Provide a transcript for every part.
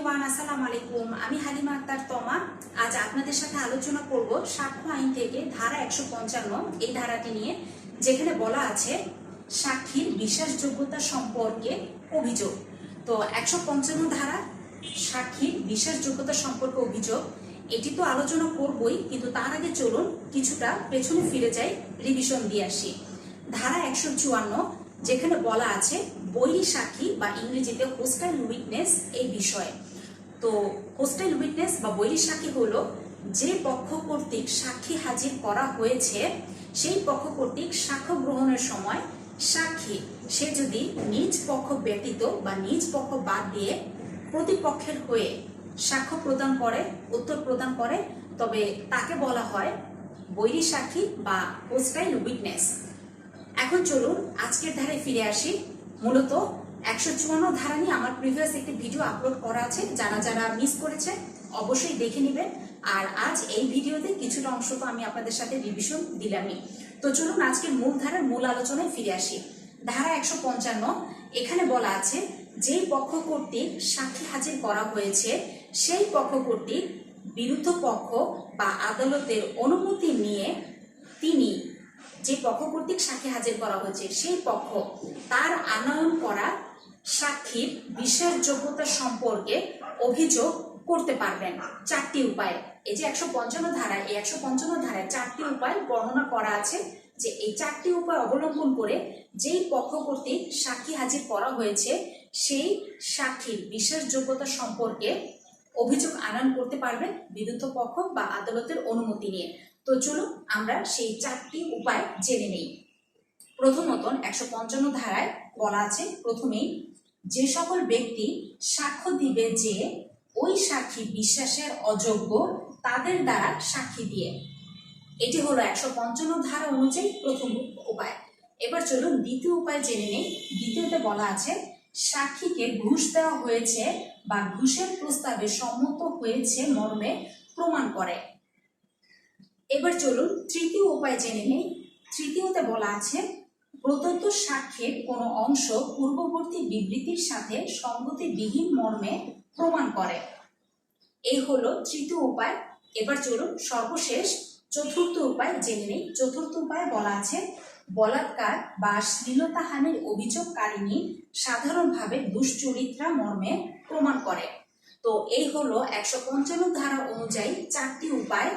Everyone, আসসালামু আলাইকুম। আমি হালিমা আক্তার তমা। আজ আপনাদের সাথে আলোচনা করব সাক্ষ্য আইন থেকে ধারা একশো পঞ্চান্ন, এই ধারাটি নিয়ে, যেখানে বলা আছে, সাক্ষীর বিশ্বাসযোগ্যতা সম্পর্কে অভিযোগ। তো একশো পঞ্চান্ন ধারা, সাক্ষীর বিশ্বাসযোগ্যতা সম্পর্কে অভিযোগ। এটি তো আলোচনা করবই, কিন্তু তার আগে চলুন কিছুটা পেছনে ফিরে যাই রিভিশন দিয়ে আসি। ধারা একশো চুয়ান্ন, যেখানে বলা আছে, বৈরী সাক্ষী বা ইংরেজিতে হোস্টাইল উইটনেস এই বিষয়ে। তো হোস্টাইল উইটনেস বা বৈরী সাক্ষী হলো যে পক্ষ কর্তৃক সাক্ষী হাজির করা হয়েছে, সেই পক্ষ কর্তৃক সাক্ষ্য গ্রহণের সময় সাক্ষী, সে যদি নিজ পক্ষ ব্যতীত বা নিজ পক্ষ বাদ দিয়ে প্রতিপক্ষের হয়ে সাক্ষ্য প্রদান করে, উত্তর প্রদান করে, তবে তাকে বলা হয় বৈরী সাক্ষী বা হোস্টাইল উইটনেস এখন চলুন, আজকের ধারে ফিরে আসি। মূলত একশো চুয়ান্ন ধারা নিয়ে আমার প্রিভিয়াস একটি ভিডিও আপলোড করা আছে। যারা যারা মিস করেছে, অবশ্যই দেখে নেবেন। আর আজ এই ভিডিওতে কিছুটা অংশ তো আমি আপনাদের সাথে রিভিশন দিলামই। তো চলুন আজকের মূল ধারার মূল আলোচনায় ফিরে আসি। ধারা একশো পঞ্চান্ন, এখানে বলা আছে, যেই পক্ষ কর্তৃক সাক্ষী হাজির করা হয়েছে, সেই পক্ষ কর্তৃক বিরুদ্ধ পক্ষ বা আদালতের অনুমতি নিয়ে তিনি যে পক্ষ কর্তৃক সাক্ষী হাজির করা হয়েছে, সেই পক্ষ তার আনয়ন করা সাক্ষীর বিশ্বাসযোগ্যতা সম্পর্কে অভিযোগ করতে পারবেন। চারটি উপায়। এই যে একশো পঞ্চান্ন ধারায়, এই একশো পঞ্চান্ন ধারায় চারটি উপায় বর্ণনা করা আছে যে এই চারটি উপায় অবলম্বন করে যেই পক্ষ কর্তৃক সাক্ষী হাজির করা হয়েছে, সেই সাক্ষীর বিশ্বাসযোগ্যতা সম্পর্কে অভিযোগ আনয়ন করতে পারবেন বিরুদ্ধ পক্ষ বা আদালতের অনুমতি নিয়ে। তো চলুন আমরা সেই চারটি উপায় জেনে নেই। প্রথমত একশো পঞ্চান্ন ধারায় বলা আছে, প্রথমেই যে সকল ব্যক্তি সাক্ষ্য দিবে যে, ওই সাক্ষী বিশ্বাসের অযোগ্য তাদের দ্বারা সাক্ষী দিয়ে। এটি হলো একশো পঞ্চান্ন ধারা অনুযায়ী প্রথম উপায়। এবার চলুন দ্বিতীয় উপায় জেনে নেই। দ্বিতীয়তে বলা আছে, সাক্ষীকে ঘুষ দেওয়া হয়েছে বা ঘুষের প্রস্তাবে সম্মত হয়েছে মর্মে প্রমাণ করে। এবার চলুন তৃতীয় উপায় জেনে নেই। তৃতীয়তে বলা আছে প্রদত্ত সাক্ষ্যের কোনো অংশ পূর্ববর্তী বিবৃতির সাথে সঙ্গতিবিহীন মর্মে প্রমাণ করে। এই হলো তৃতীয় উপায়। এবার চলুন সর্বশেষ চতুর্থ উপায় জেনে নেই। চতুর্থ উপায় বলা আছে, বলাৎকার বা শ্লীলতাহানির অভিযোগকারিণী সাধারণভাবে দুশ্চরিত্রা মর্মে প্রমাণ করে। তো এই হলো একশো পঞ্চান্ন ধারা অনুযায়ী চারটি উপায়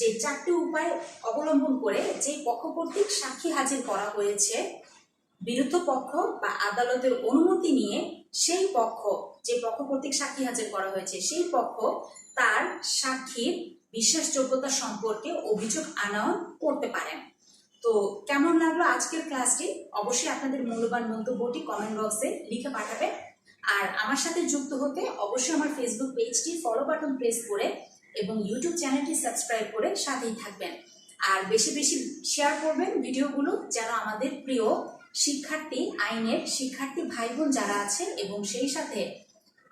যে চারটি উপায় অবলম্বন করে যে পক্ষ কর্তৃক সাক্ষী হাজির করা হয়েছে, বিরুদ্ধ পক্ষ বা আদালতের অনুমতি নিয়ে সেই পক্ষ, যে পক্ষ কর্তৃক সাক্ষী হাজির করা হয়েছে, সেই পক্ষ তার সাক্ষীর বিশ্বাসযোগ্যতা সম্পর্কে অভিযোগ আনয়ন করতে পারেন তো কেমন লাগল আজকের ক্লাসটি? অবশ্যই আপনাদের মূল্যবান মন্তব্যটি কমেন্ট বক্সে লিখে পাঠাবেন। আর আমার সাথে যুক্ত হতে অবশ্যই আমার ফেসবুক পেজটি ফলো বাটন প্রেস করে এবং ইউটিউব চ্যানেলটি সাবস্ক্রাইব করে সাথেই থাকবেন। আর বেশি বেশি শেয়ার করবেন ভিডিওগুলো যেন আমাদের প্রিয় শিক্ষার্থী, আইনের শিক্ষার্থী ভাই বোন যারা আছে এবং সেই সাথে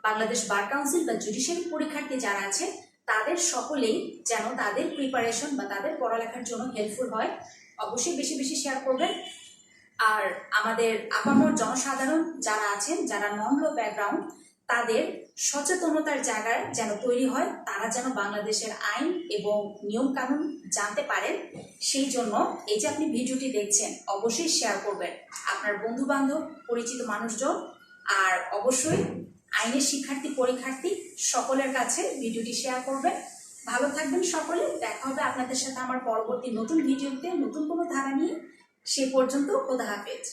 বাংলাদেশ বার কাউন্সিল বা জুডিশিয়াল পরীক্ষার্থী যারা আছে তাদের সকলেই যেন তাদের প্রিপারেশন বা তাদের পড়ালেখার জন্য হেল্পফুল হয়। অবশ্যই বেশি বেশি শেয়ার করবেন। আর আমাদের আপামর জনসাধারণ যারা আছেন, যারা নন ব্যাকগ্রাউন্ড তাদের সচেতনতার জায়গায় যেন তৈরি হয়, তারা যেন বাংলাদেশের আইন এবং নিয়ম কানুন জানতে পারেন, সেই জন্য এই যে আপনি ভিডিওটি দেখছেন, অবশ্যই শেয়ার করবেন। আপনার বন্ধু বান্ধব পরিচিত মানুষজন আর অবশ্যই আইনের শিক্ষার্থী, পরীক্ষার্থী সকলের কাছে ভিডিওটি শেয়ার করবেন। ভালো থাকবেন সকলে, দেখা হবে আপনাদের সাথে আমার পরবর্তী নতুন ভিডিওতে, নতুন কোনো ধারা নিয়ে, সে পর্যন্ত খোদা হাফেজ।